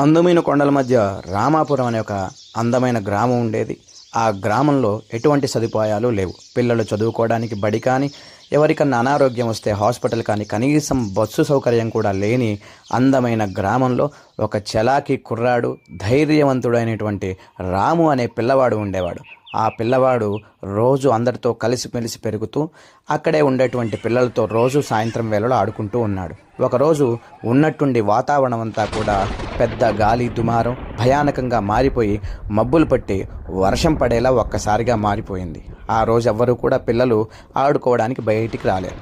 అందమైన కొండల మధ్య రామాపురం అనే ఒక అందమైన గ్రామం ఉండేది. ఆ గ్రామంలో ఎటువంటి సదుపాయాలు లేవు. పిల్లలు చదువుకోవడానికి బడి కానీ ఎవరికన్నా అనారోగ్యం వస్తే హాస్పిటల్ కానీ కనీసం బస్సు సౌకర్యం కూడా లేని అందమైన గ్రామంలో ఒక చలాకి కుర్రాడు ధైర్యవంతుడైనటువంటి రాము అనే పిల్లవాడు ఉండేవాడు. ఆ పిల్లవాడు రోజు అందరితో కలిసిమెలిసి పెరుగుతూ అక్కడే ఉండేటువంటి పిల్లలతో రోజు సాయంత్రం వేళలో ఆడుకుంటూ ఉన్నాడు. ఒకరోజు ఉన్నట్టుండి వాతావరణం అంతా కూడా పెద్ద గాలి దుమారం భయానకంగా మారిపోయి మబ్బులు పట్టి వర్షం పడేలా ఒక్కసారిగా మారిపోయింది. ఆ రోజు ఎవ్వరూ కూడా పిల్లలు ఆడుకోవడానికి బయటికి రాలేరు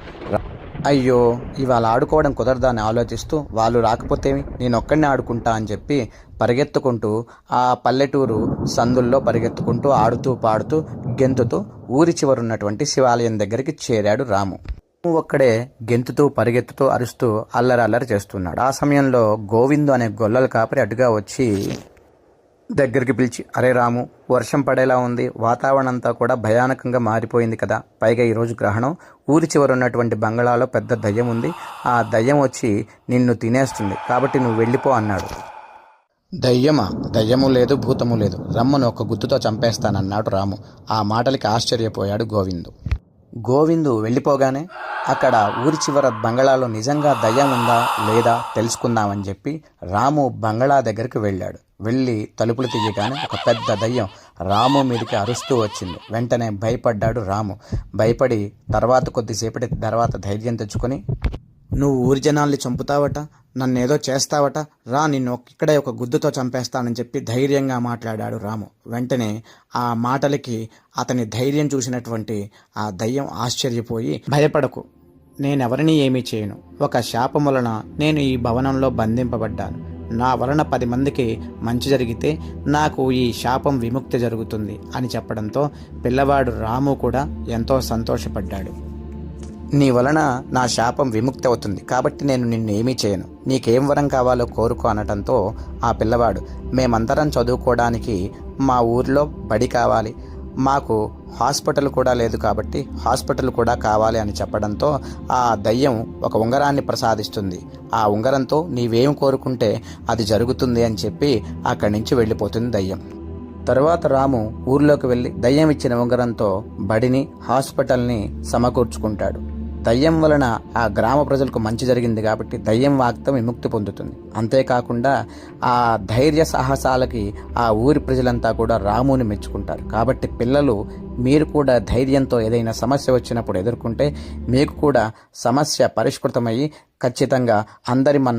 అయ్యో ఇవాళ ఆడుకోవడం కుదరదా అని ఆలోచిస్తూ వాళ్ళు రాకపోతే నేను ఒక్కడినే ఆడుకుంటా అని చెప్పి పరిగెత్తుకుంటూ ఆ పల్లెటూరు సందుల్లో పరిగెత్తుకుంటూ ఆడుతూ పాడుతూ గెంతుతూ ఊరి చివరున్నటువంటి శివాలయం దగ్గరికి చేరాడు రాము. ఒక్కడే గెంతుతూ పరిగెత్తుతూ అరుస్తూ అల్లరి అల్లరి చేస్తున్నాడు. ఆ సమయంలో గోవిందు అనే గొల్లల కాపరి అటుగా వచ్చి దగ్గరికి పిలిచి అరే రాము వర్షం పడేలా ఉంది. వాతావరణం అంతా కూడా భయానకంగా మారిపోయింది కదా. పైగా ఈరోజు గ్రహణం. ఊరి చివర ఉన్నటువంటి బంగళాలో పెద్ద దయ్యం ఉంది. ఆ దయ్యం వచ్చి నిన్ను తినేస్తుంది. కాబట్టి నువ్వు వెళ్ళిపో అన్నాడు. దయ్యమా? దయ్యము లేదు భూతము లేదు. రమ్మను ఒక గుర్తుతో చంపేస్తానన్నాడు రాము. ఆ మాటలకి ఆశ్చర్యపోయాడు గోవిందు. గోవిందు వెళ్ళిపోగానే అక్కడ ఊరి చివర బంగళాలో నిజంగా దయ్యం ఉందా లేదా తెలుసుకుందామని చెప్పి రాము బంగళా దగ్గరికి వెళ్ళాడు. వెళ్ళి తలుపులు తీయగానే ఒక పెద్ద దయ్యం రాము మీదకి అరుస్తూ వచ్చింది. వెంటనే భయపడ్డాడు రాము. భయపడి తర్వాత కొద్దిసేపటి తర్వాత ధైర్యం తెచ్చుకొని నువ్వు ఊరి జనాల్ని చంపుతావట? నన్నేదో చేస్తావట? రా నిన్ను ఇక్కడే ఒక గుద్దుతో చంపేస్తానని చెప్పి ధైర్యంగా మాట్లాడాడు రాము. వెంటనే ఆ మాటలకి అతని ధైర్యం చూసినటువంటి ఆ దయ్యం ఆశ్చర్యపోయి భయపడకు. నేనెవరిని ఏమీ చేయను. ఒక శాపం వలన నేను ఈ భవనంలో బంధింపబడ్డాను. నా వలన పది మందికి మంచి జరిగితే నాకు ఈ శాపం విముక్తి జరుగుతుంది అని చెప్పడంతో పిల్లవాడు రాము కూడా ఎంతో సంతోషపడ్డాడు. నీ వలన నా శాపం విముక్తి అవుతుంది కాబట్టి నేను నిన్ను ఏమీ చేయను. నీకేం వరం కావాలో కోరుకో అనటంతో ఆ పిల్లవాడు మేమందరం చదువుకోవడానికి మా ఊర్లో బడి కావాలి. మాకు హాస్పిటల్ కూడా లేదు కాబట్టి హాస్పిటల్ కూడా కావాలి అని చెప్పడంతో ఆ దయ్యం ఒక ఉంగరాన్ని ప్రసాదిస్తుంది. ఆ ఉంగరంతో నీవేం కోరుకుంటే అది జరుగుతుంది అని చెప్పి అక్కడి నుంచి వెళ్ళిపోతుంది దయ్యం. తరువాత రాము ఊర్లోకి వెళ్ళి దయ్యం ఇచ్చిన ఉంగరంతో బడిని హాస్పిటల్ని సమకూర్చుకుంటాడు. దయ్యం వలన ఆ గ్రామ ప్రజలకు మంచి జరిగింది కాబట్టి దయ్యం వాక్తం విముక్తి పొందుతుంది. అంతేకాకుండా ఆ ధైర్య సాహసాలకి ఆ ఊరి ప్రజలంతా కూడా రాముని మెచ్చుకుంటారు. కాబట్టి పిల్లలు మీరు కూడా ధైర్యంతో ఏదైనా సమస్య వచ్చినప్పుడు ఎదుర్కొంటే మీకు కూడా సమస్య పరిష్కృతమయ్యి ఖచ్చితంగా అందరి మన